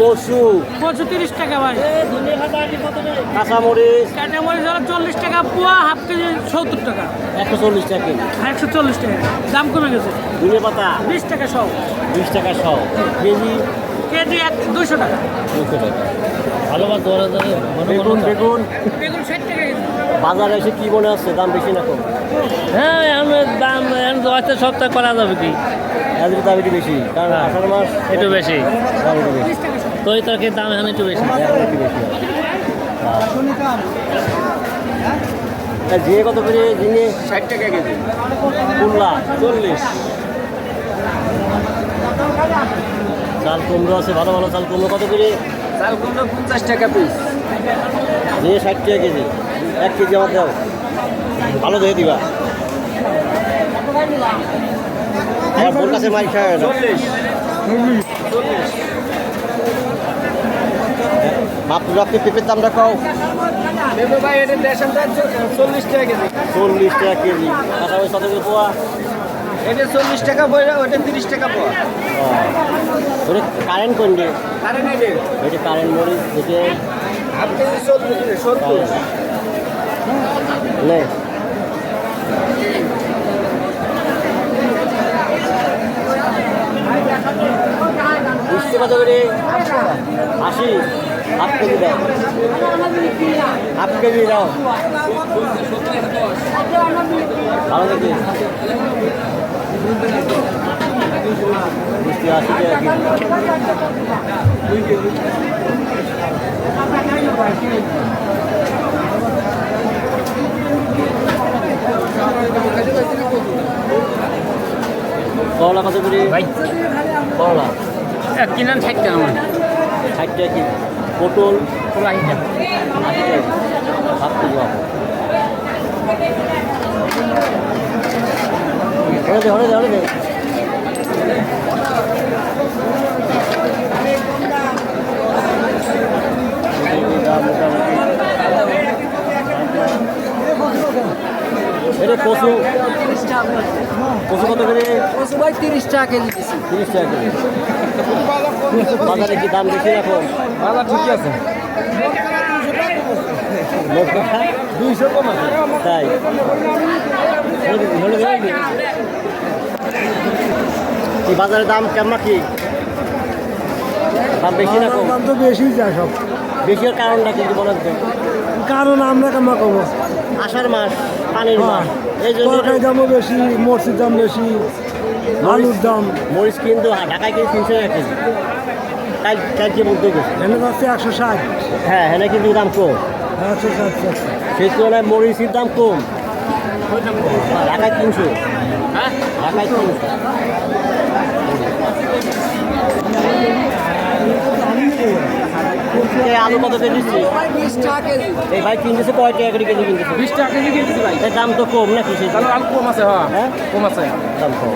কচু কচু তিরিশ টাকা ভাই। কাঁচামরিচ। কাঁচামরিচ হলো চল্লিশ টাকা পোয়া হাফ কেজি সত্তর টাকা। একশো চল্লিশ টাকা কেজি। একশো চল্লিশ টাকা দাম কমে গেছে। ধনে পাতা। বিশ টাকা সব বিশ টাকা শ কেজি? কেজি এক দুশো টাকা। দুশো টাকা। ভালো বা দশ বেগুন বেগুন। বেগুন ষাট টাকা বাজারে এসে কি মনে হচ্ছে? দাম বেশি না কম? হ্যাঁ আমি দাম হয়তো সপ্তাহ করা যাবে কি? এদের দাম একটু বেশি। কারণ আষাঢ় মাস একটু বেশি। দাম একটু বেশি। টাকা তরকারির দাম এখন একটু বেশি। এখন তা জিয়ে কত করে ঝিঙে ষাট টাকা কেজি। কুল্লা চল্লিশ। চাল কুমড়ো আছে ভালো ভালো চাল কুমড়ো। কত করে? চাল কুমড়ো পঞ্চাশ টাকা পিস। ঝিঙে ষাট টাকা কেজি এক কেজি আমার দাও। ভালো দিয়ে দিবা। আমার বোন কাছে মাই খায় না চল্লিশ। বাপকে পেঁপের দামটা কও? ভাই এটা চল্লিশ টাকা কেজি। চল্লিশ টাকা কেজি। পোয়া? এটা চল্লিশ টাকা পয়সা ওটা তিরিশ টাকা ওটা কারেন্ট কারেন্ট মরিচ থেকে? হাফ কেজি চল্লিশ সত্তর। নে। বুঝতে আশি। হাফ কেজি দাও। হাফ কেজি দাও। ভালো থেকে মিষ্টি আশি টাকা কেজি করলা কত করে? করলা কিনান ষাট টাকা। আমার ষাট টাকা কেজি পটল পুরো আশি টাকা আশি টাকা সাত কেজি হবে হলে দে হলে দে হলে দে। এটা কচু। কচু কত করে? ভাই তিরিশ টাকা কেজি দিচ্ছি তিরিশ টাকা করে বাজারে কি দাম বেশি এখন? বাজার ঠিকই আছে। দুইশো কম আছে। তাই। কি বাজারের দাম কেমন কি দাম বেশি না কম? দাম তো বেশি যায় সব। বেশি হওয়ার কারণটা কি বলেন তো। কারণ আমরা কেমন কম আষাঢ় মাস পানির মাস। এই জন্য দামও বেশি মরচির দাম বেশি। আলুর দাম। মরিচ কিন্তু ঢাকায় কিন্তু তিনশো টাকা কেজি। কাল কালকে বলতে গেছে? এনে যাচ্ছে একশো ষাট। হ্যাঁ হ্যাঁ কিন্তু দাম কম। একশো ষাট সেই তুলনায় মরিচের দাম কম। ঢাকায় তিনশো। ঢাকায় তিনশো। এই আলু কত করে দিচ্ছি এই ভাই কিনতেছে কয় টাকা করে কেজি কিনতেছে? বিশ টাকা কেজি কিনতেছি ভাই। দাম তো কম নাকি সেই? তাহলে আলু কম আছে হ্যাঁ হ্যাঁ? কম আছে। দাম কম।